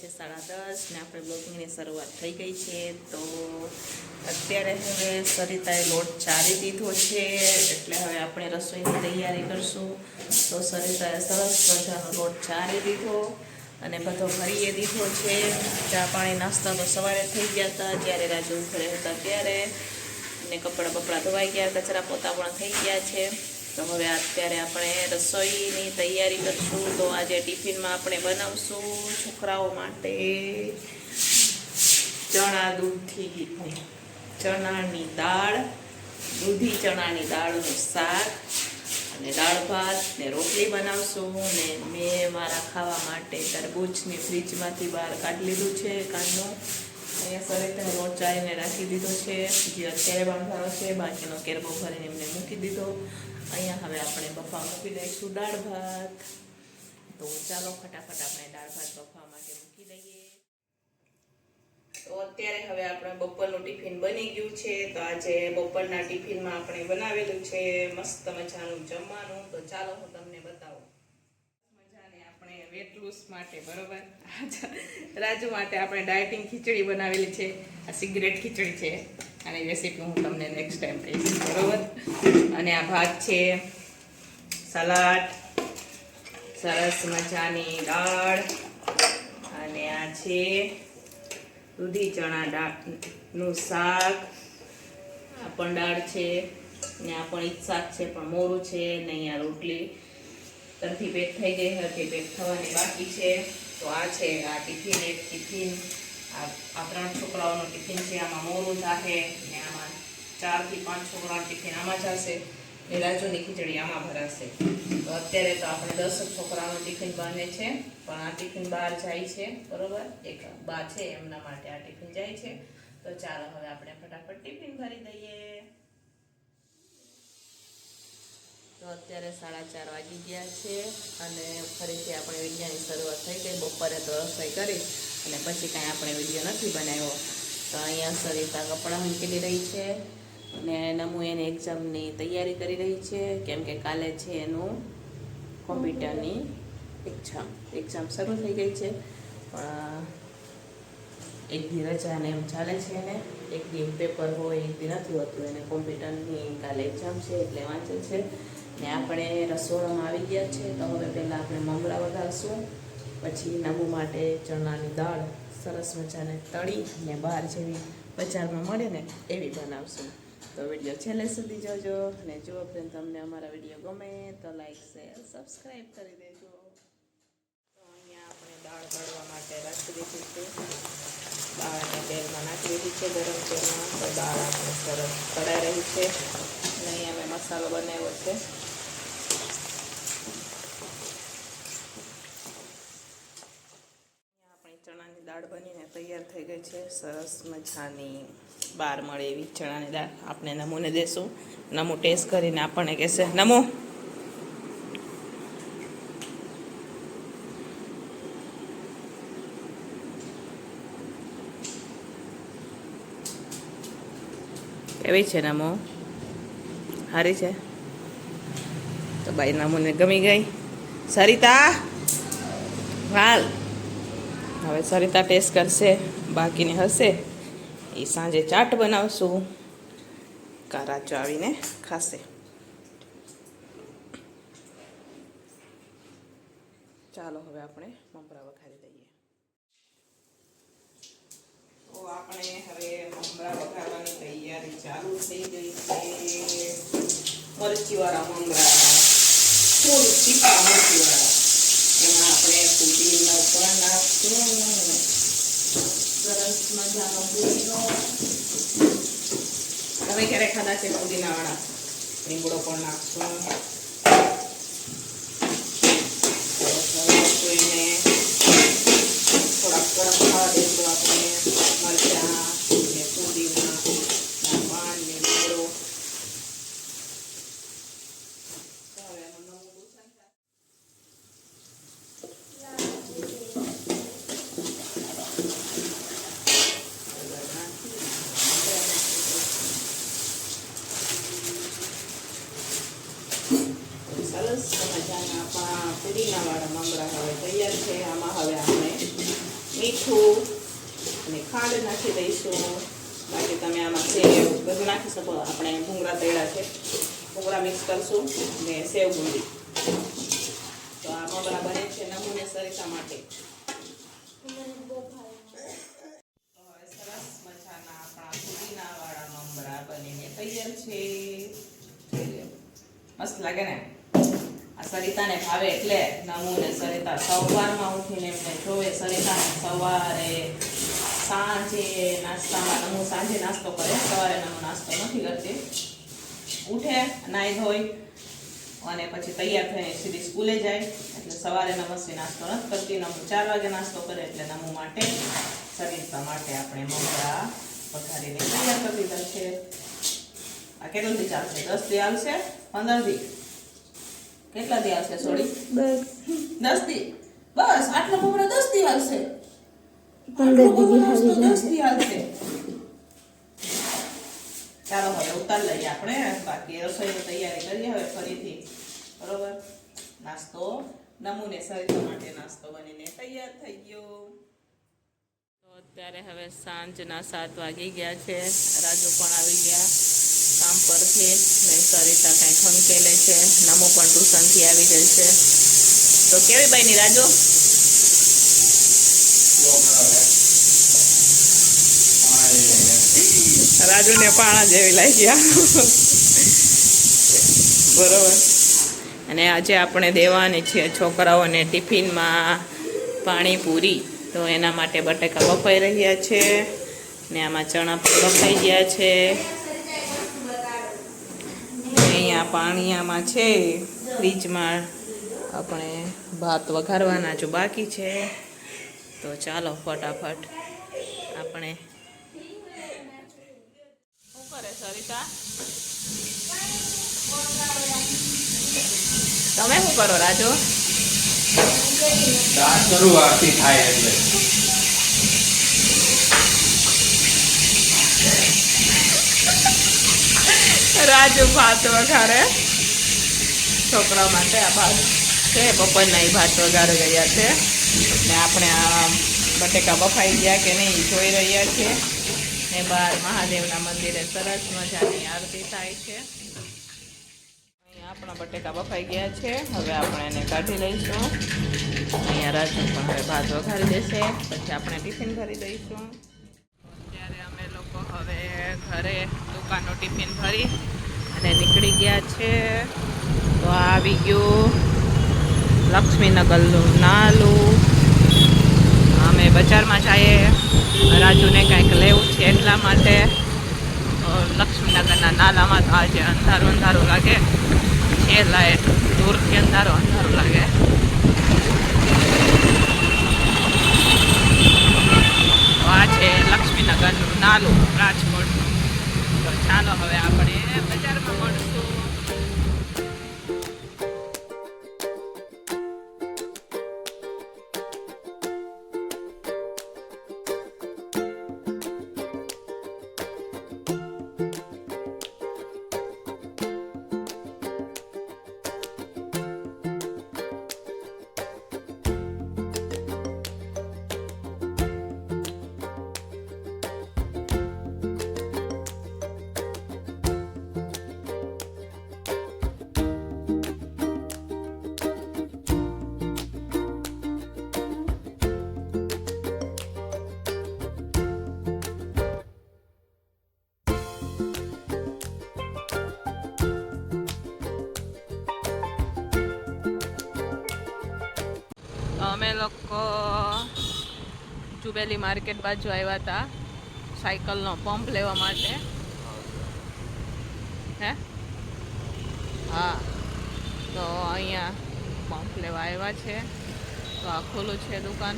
છે સાડા દસ ને આપણે બ્લોગિંગની શરૂઆત થઈ ગઈ છે, તો અત્યારે હવે સરિતાએ લોટ ચારી દીધો છે, એટલે હવે આપણે રસોઈની તૈયારી કરશું. તો સરિતાએ સરસ મજાનો લોટ ચારી દીધો અને બધો ભરીએ દીધો છે. ચા પાણી નાસ્તા તો સવારે થઈ ગયા હતા, જ્યારે રાજુ ઘરે હતા ત્યારે. અને કપડાં બપડા ધોવાઈ ગયા કચરા પોતા પણ થઈ ગયા છે. તો હવે અત્યારે આપણે રસોઈની તૈયારી કરશું તો આજે ટિફિનમાં આપણે બનાવશું છોકરાઓ માટે ચણા દૂધથી ચણાની દાળ, દૂધી ચણાની દાળનું શાક અને દાળ ભાત ને રોટલી બનાવશું ને મેં મારા ખાવા માટે તરબૂચની ફ્રીજમાંથી બહાર કાઢી લીધું છે કાનનું. અહીંયા સરિતાને રોચાઈને રાખી દીધો છે. જે અત્યારે બાંધવાનો છે, બાકીનો કેરબો ભરીને એમને મૂકી દીધો. અહીંયા હવે આપણે બફા મૂકી દઈશું. દાળ ભાત. તો ચાલો ફટાફટ આપણે દાળ ભાત બફા માટે મૂકી દઈએ. તો અત્યારે હવે આપણે બપોરનું ટિફિન બની ગયું છે. તો આજે બપોરના ટિફિનમાં આપણે બનાવેલું છે મસ્ત મજાનું જમવાનું. તો ચાલો હું તમને બતાવું. મજાને આપણે વેટ લૂઝ માટે, બરોબર? રાજુ માટે આપણે ડાયટિંગ ખીચડી બનાવેલી છે. આ સિગરેટ ખીચડી છે. આની રેસીપી હું તમને નેક્સ્ટ ટાઈમ કહીશ. બરોબર? અને આ ભાત છે. સલાડ, સરસ મજાની દાળ, અને આ છે દૂધી ચણા દાળનું શાક. આ પણ દાળ છે, ને આ પણ શાક છે, પણ મોરું છે, ને અહીંયા રોટલી. તરથી પેક થઈ ગઈ હતી પેક થવાની બાકી છે. તો આ છે, આ ટિફિન, એક ટિફિન. આ ત્રણ છોકરાઓનો ટિફિન છે, આમાં મોરું જાહે ને આમાં ચારથી પાંચ છોકરાઓનું ટિફિન આમાં જશે ને રાજુની ખીચડી આમાં ભરાશે. તો અત્યારે તો આપણે દસ છોકરાઓનું ટિફિન બને છે, પણ આ ટિફિન બહાર જાય છે, બરોબર? એક બા છે, એમના માટે આ ટિફિન જાય છે. તો ચાલો હવે આપણે ફટાફટ ટિફિન ભરી દઈએ. તો અત્યારે સાડા ચાર વાગી ગયા છે અને ફરીથી આપણે વિડીયાની શરૂઆત થઈ ગઈ. બપોરે તો રસોઈ કરી અને પછી કાંઈ આપણે વીડિયો નથી બનાવ્યો. તો અહીંયા સરિતા કપડાં મૂકેલી રહી છે. અને નમુ એને એક્ઝામની તૈયારી કરી રહી છે. કેમ કે કાલે છે એનું કોમ્પ્યુટરની એક્ઝામ એક્ઝામ શરૂ થઈ ગઈ છે. પણ, એક દી રજા ને એમ ચાલે છે એને. એક દી પેપર હોય, એક દી નથી હોતું. એને કોમ્પ્યુટરની કાલે એક્ઝામ છે, એટલે વાંચે છે. ને આપણે રસોડામાં આવી ગયા છે, તો હવે પહેલાં આપણે મમરા વઘારશું. પછી નબુ માટે ચણાની દાળ, સરસ મજાને તળી ને બહાર જેવી બજારમાં મળે ને એવી બનાવશું. તો વીડિયો છેલ્લે સુધી જોજો અને જો ફ્રેન્ડ તમને અમારા વીડિયો ગમે તો લાઈક શેર સબસ્ક્રાઈબ કરી દેજો. તો અહીંયા આપણે દાળ દળવા માટે રાખી દીધી છે. દાળને તેલમાં નાખી દીધી છે ગરમ તેલમાં. તો દાળ આપણે સરસ તળાઈ રહી છે. અને અહીંયા મેં મસાલો બનાવ્યો છે. ચણાની દાળ બનીને તૈયાર થઈ ગઈ છે. સરસ મજાની. બાર મળે એવી ચણાની દાળ. આપણે નમૂને દેશું. નમો ટેસ્ટ કરીને આપણને કહેશે, નમો. કેવી છે નમો? સારી છે? તો બાઈ નમોને ગમી ગઈ. સરિતા, હાલ. હવે સરિતા ટેસ્ટ કરશે, બાકીની હશે. એ સાંજે ચાટ બનાવશું. કારાચો આવીને ખાશે. ચાલો હવે આપણે મમરા વઘારી દઈએ. તો આપણે હવે મમરા વઘારવાની તૈયારી ચાલુ થઈ ગઈ છે. મરચીવાળા મમરા ફૂલ તીખા મરચીવાળા. એમાં આપણે પુદીનો પણ નાખશું. સરસ મજાનો પુદીનો તમે ક્યારે ખાધા છે પુદીનાવાળા? લીમડો પણ નાખશું તો એને થોડાક ગરમ થવા દઈશું આપણે મરચાં ને પુદીના પાન ને લીમડો તો હવે એમાં નવું લૂછણ થાય. સરસ મજાના આપણા પુદીનાવાળા મમરા હવે તૈયાર છે. આમાં હવે આપણે મીઠું અને ખાંડ નાખી દઈશું. બાકી તમે આમાં સેવ બધું નાખી શકો. આપણે ભૂંગળા તળ્યા છે. ભૂંગળા મિક્સ કરશું ને સેવ બુંદી તો આ મમરા બને છે નમૂને સરિતા માટે. સરસ મજાના આપણા પુદીનાવાળા મમરા બનીને તૈયાર છે. મસ્ત લાગે ને? સરિતાને ભાવે એટલે નમૂને સરિતા સવારમાં ઉઠીને એમને જોવે. સરિતાને સવારે સાંજે નાસ્તામાં, નમુ સાંજે નાસ્તો કરે. સવારે નમુ નાસ્તો નથી કરતી. ઉઠે નાઈ ધોઈ અને પછી તૈયાર થઈને સીધી સ્કૂલે જાય. એટલે સવારે નમસ્વી નાસ્તો નથી કરતી. નમુ ચાર વાગે નાસ્તો કરે એટલે નમુ માટે, સરિતા માટે આપણે મમરા પથારીને તૈયાર કરી દીધા છે આ કેટલું દી ચાલશે? દસ દી આવશે પંદર દી કેટલા દી આવશે સોરી બસ. દસ દી. બસ આટલો મમરા દસ દી આવશે પંદર દી બધો દસ દી આવશે ચાલો હવે ઉતાર લઈએ આપણે. બાકી રસોઈની તૈયારી કરીએ હવે ફરીથી. બરોબર? નાસ્તો. નમૂને સરિતા માટે નાસ્તો બનીને તૈયાર થઈ ગયો. તો અત્યારે હવે સાંજના સાત વાગી ગયા છે. રાજુ પણ આવી ગયા. કામ પરથી ને સરિતા કાંઈ ખંકેલે છે. નમો પણ ટ્યુશનથી આવી ગઈ છે. તો કેવી બની રાજુ રાજુને પાણા જેવી લાગ્યા બરોબર. અને આજે આપણે દેવાની છે છોકરાઓને ટિફિનમાં પાણીપુરી તો એના માટે બટેકા બફાઈ રહ્યા છે ને આમાં ચણા પણ બફાઈ ગયા છે. અહીંયા પાણી આમાં છે. ફ્રીજમાં આપણે ભાત વઘારવાના જો બાકી છે. તો ચાલો ફટાફટ આપણે શું કરે સરિતા? તમે શું કરો રાજુ? શરૂઆતથી થાય એટલે. રાજુ ભાત વઘારે. છોકરા માટે આ ભાત છે. બપોરના એ ભાત વઘારે ગયા છે. ને આપણે આ બટેકા બફાઈ ગયા કે નહીં જોઈ રહ્યા છીએ ને બહાર મહાદેવના મંદિરે સરસ મજાની આરતી થાય છે. આપણા બટેકા બફાઈ ગયા છે. હવે આપણે એને કાઢી લઈશું. અહીંયા રાજુ પણ હવે ભાત વઘારી દેશે. પછી આપણે ટિફિન ભરી દઈશું. ત્યારે અમે લોકો હવે ઘરે દુકાનનું ટિફિન ભરી અને નીકળી ગયા છે. તો આવી ગયું લક્ષ્મીનગરનું નાલું. અમે બજારમાં જઈએ. રાજુને કાંઈક લેવું છે એટલા માટે. લક્ષ્મીનગરના નાલામાં તો આજે અંધારું અંધારું લાગે. છે લાઈટ દૂરથી અંધારું અંધારું લાગે. આ છે લક્ષ્મીનગરનું નાલું રાજકોટનું તો ચાલો હવે આપણે બજારમાં મળશું અમે લોકો જુબેલી માર્કેટ બાજુ આવ્યા હતા સાયકલનો પંપ લેવા માટે. હે? હા. તો અહીંયા પંપ લેવા આવ્યા છે. તો આ ખુલ્લું છે દુકાન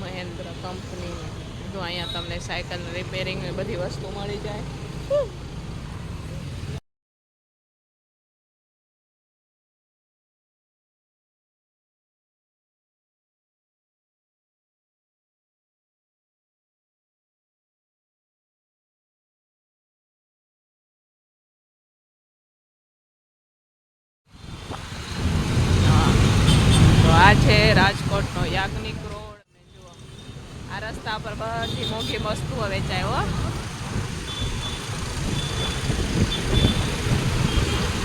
મહેન્દ્ર કંપનીની. તો અહીંયા તમને સાયકલ રિપેરિંગ બધી વસ્તુ મળી જાય. છે રાજકોટનો યાજ્ઞિક રોડ. આ રસ્તા પર બધી મોંઘી વસ્તુઓ વેચાય, હો.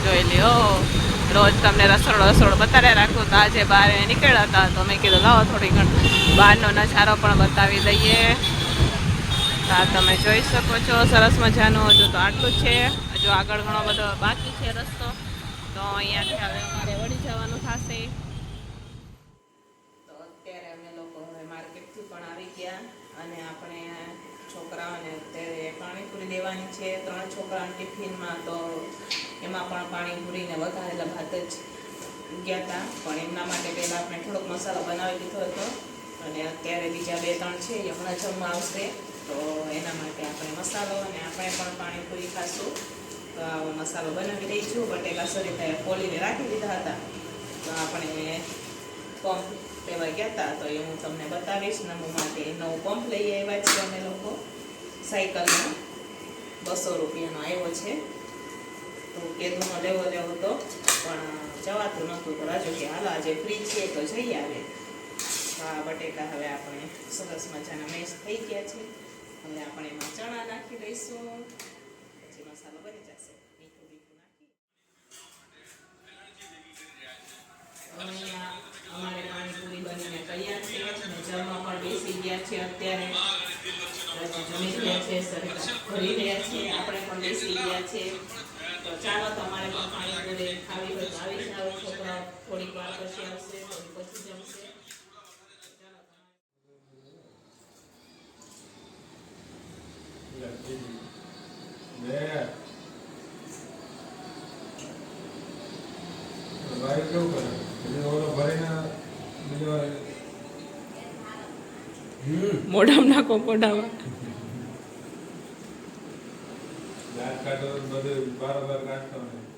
જોઈ લ્યો. રોજ તમને રસોડ રસોડ બતાડે રાખું. તો આજે બહાર નીકળ્યા હતા, તો મેં કીધું, લાવો થોડી ઘણી. બહારનો નજારો પણ બતાવી દઈએ. આ તમે જોઈ શકો છો, સરસ મજાનું. હજુ તો આટલું છે. હજુ આગળ ઘણો બધો બાકી છે રસ્તો. તો અહીંયાથી હવે અમારે વળી જવાનું થશે તો અત્યારે અમે લોકો હવે માર્કેટથી પણ આવી ગયા અને આપણે અત્યારે પાણીપુરી દેવાની છે. ત્રણ છોકરા ટિફિનમાં તો એમાં પણ પાણીપુરીને વધારેલા ભાત જ ગયા હતા પણ એમના માટે પહેલાં આપણે થોડોક મસાલો બનાવી દીધો હતો. અને અત્યારે બીજા બે ત્રણ છે, એ હમણાં જમવા આવશે. તો એના માટે આપણે મસાલો અને આપણે પણ પાણીપુરી ખાશું. તો આવો મસાલો બનાવી દઈશું. બટેકા સરિતાએ ફોલીને રાખી દીધા હતા. તો આપણે પંપ લેવા ગયા હતા તો એ હું તમને બતાવીશ. નમું માટે નવું પંપ લઈ આવ્યા છીએ અમે લોકો. સાયકલનો બસો રૂપિયાનો આવ્યો છે. તો કેદુનો લેવો લેવો તો, પણ જવાતું નહોતું. તો રાજુ કે, હાલ, આજે ફ્રી છીએ તો જઈ આવે. આ બટેકા હવે આપણે સરસ મજાના મેશ થઈ ગયા છે. હવે આપણે એમાં ચણા નાખી દઈશું. પછી મસાલો બની જશે. મીઠું નાખી. અમારે પાણીપુરી બનીને તૈયાર છે. જમવા પણ બેસી ગયા છે અત્યારે. જમી રહ્યા છે સરિતા ભરી રહ્યા છે, આપણે પણ બેસી ગયા છે. તો ચાલો તમારે પણ પાણીપુરી ખાવી હોય આવી જાઓ છોકરાઓ. થોડીક વાર પછી આવશે, થોડીક પછી જમશે ભાઈ કેવું કરે એટલે ભરીને બીજો મોઢામાં નાખો મોઢામાં. દાંત બધું બારોબાર કાઢતો હોય.